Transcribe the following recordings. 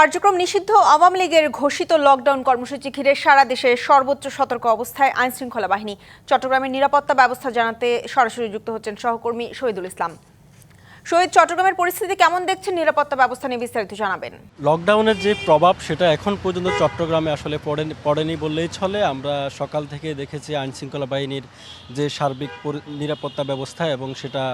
কার্যক্রম নিষিদ্ধ। আওয়ামী লীগের ঘোষিত লকডাউন কর্মসূচি ঘিরে সারা দেশে সর্বোচ্চ সতর্ক অবস্থায় আইন শৃঙ্খলা বাহিনী। চট্টগ্রামের নিরাপত্তা ব্যবস্থা জানাতে সরাসরি যুক্ত হচ্ছেন সহকর্মী শহীদুল ইসলাম। শহীদ চট্টগ্রামের পরিস্থিতি কেমন দেখছেন? নিরাপত্তা ব্যবস্থা নিয়ে বিস্তারিত জানাবেন। লকডাউনের যে প্রভাব, সেটা এখন পর্যন্ত চট্টগ্রামে আসলে পড়েনি বললেই চলে। আমরা সকাল থেকে দেখেছি আইন শৃঙ্খলা বাহিনীর যে সার্বিক নিরাপত্তা ব্যবস্থা এবং সেটা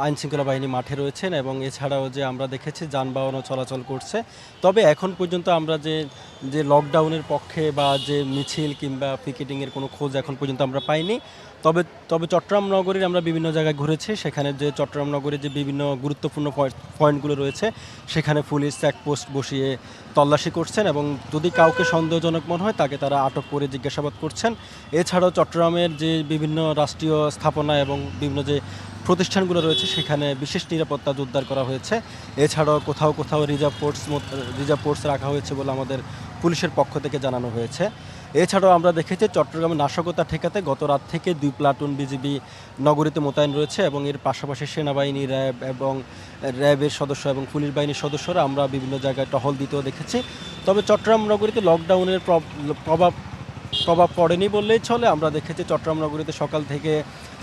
আইন শৃঙ্খলা বাহিনী মাঠে রয়েছেন এবং এছাড়াও যে আমরা দেখেছি যানবাহনও চলাচল করছে। তবে এখন পর্যন্ত আমরা যে যে লকডাউনের পক্ষে বা যে মিছিল কিংবা পিকেটিংয়ের কোনো খোঁজ এখন পর্যন্ত আমরা পাইনি। তবে তবে চট্টগ্রাম নগরীর আমরা বিভিন্ন জায়গায় ঘুরেছি। সেখানে যে চট্টগ্রাম নগরীর যে বিভিন্ন গুরুত্বপূর্ণ পয়েন্ট- পয়েন্টগুলো রয়েছে, সেখানে পুলিশ চেকপোস্ট বসিয়ে তল্লাশি করছেন এবং যদি কাউকে সন্দেহজনক মনে হয়, তাকে তারা আটক করে জিজ্ঞাসাবাদ করছেন। এছাড়াও চট্টগ্রামের যে বিভিন্ন রাষ্ট্রীয় স্থাপনা এবং বিভিন্ন যে প্রতিষ্ঠানগুলো রয়েছে, সেখানে বিশেষ নিরাপত্তা জোরদার করা হয়েছে। এছাড়াও কোথাও কোথাও রিজার্ভ ফোর্স রিজার্ভ ফোর্স রাখা হয়েছে বলে আমাদের পুলিশের পক্ষ থেকে জানানো হয়েছে। এছাড়াও আমরা দেখেছি চট্টগ্রামে নাশকতা ঠেকাতে গত রাত থেকে দুই প্লাটুন বিজিবি নগরীতে মোতায়েন রয়েছে এবং এর পাশাপাশি সেনাবাহিনী, র্যাব এবং র্যাবের সদস্য এবং পুলিশ বাহিনীর সদস্যরা আমরা বিভিন্ন জায়গায় টহল দিতেও দেখেছি। তবে চট্টগ্রাম নগরীতে লকডাউনের প্রভাব প্রভাব পড়েনি বললেই চলে। আমরা দেখেছি চট্টগ্রাম নগরীতে সকাল থেকে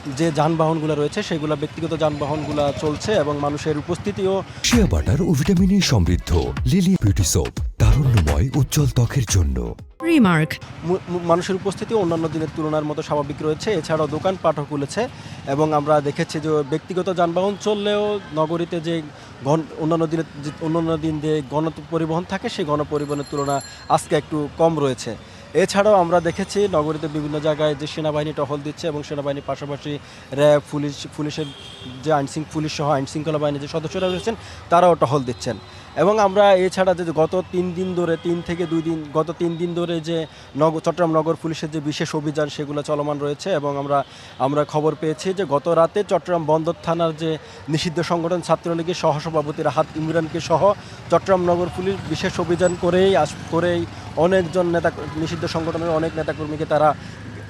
যে যানবাহনগুলো রয়েছে সেগুলো ব্যক্তিগত যানবাহনগুলো চলছে এবং মানুষের উপস্থিতিও শিয়া বাটার ও ভিটামিনে সমৃদ্ধ। লিলি বিউটি সোপ তারুণ্যময় উজ্জ্বল ত্বকের জন্য। মু- মানুষের উপস্থিতি অন্যান্য দিনের তুলনার মতো স্বাভাবিক রয়েছে। এছাড়াও দোকান দোকানপাটও খুলেছে এবং আমরা দেখেছি যে ব্যক্তিগত যানবাহন চললেও নগরীতে যে ঘন অন্যান্য দিনের অন্যান্য দিন যে গণ পরিবহন থাকে সেই গণপরিবহনের তুলনা আজকে একটু কম রয়েছে। এছাড়াও আমরা দেখেছি নগরীতে বিভিন্ন জায়গায় যে সেনাবাহিনী টহল দিচ্ছে এবং সেনাবাহিনীর পাশাপাশি র্যাব, পুলিশ, পুলিশের যে আইনশৃঙ্খ পুলিশ সহ আইনশৃঙ্খলা বাহিনীর যে সদস্যরা রয়েছেন, তারাও টহল দিচ্ছেন। এবং আমরা এছাড়া যে গত তিন দিন ধরে, তিন থেকে দুই দিন, গত তিন দিন ধরে যে নগ, চট্টগ্রাম নগর পুলিশের যে বিশেষ অভিযান, সেগুলো চলমান রয়েছে এবং আমরা আমরা খবর পেয়েছি যে গত রাতে চট্টগ্রাম বন্দর থানার যে নিষিদ্ধ সংগঠন ছাত্রলীগের সহসভাপতি রাহাত ইমরানকে সহ চট্টগ্রাম নগর পুলিশ বিশেষ অভিযান করেই আস, করেই অনেকজন নেতা নিষিদ্ধ সংগঠনের অনেক নেতাকর্মীকে তারা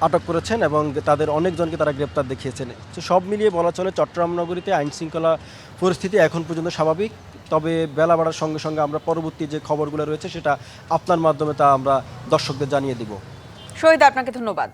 আটক করেছেন এবং তাদের অনেকজনকে তারা গ্রেপ্তার দেখিয়েছেন। তো সব মিলিয়ে বলা চলে চট্টগ্রাম নগরীতে আইন শৃঙ্খলা পরিস্থিতি এখন পর্যন্ত স্বাভাবিক। তবে বেলা বাড়ার সঙ্গে সঙ্গে আমরা পরবর্তী যে খবরগুলো রয়েছে সেটা আপনার মাধ্যমে তা আমরা দর্শকদের জানিয়ে দিব। শহীদ, আপনাকে ধন্যবাদ।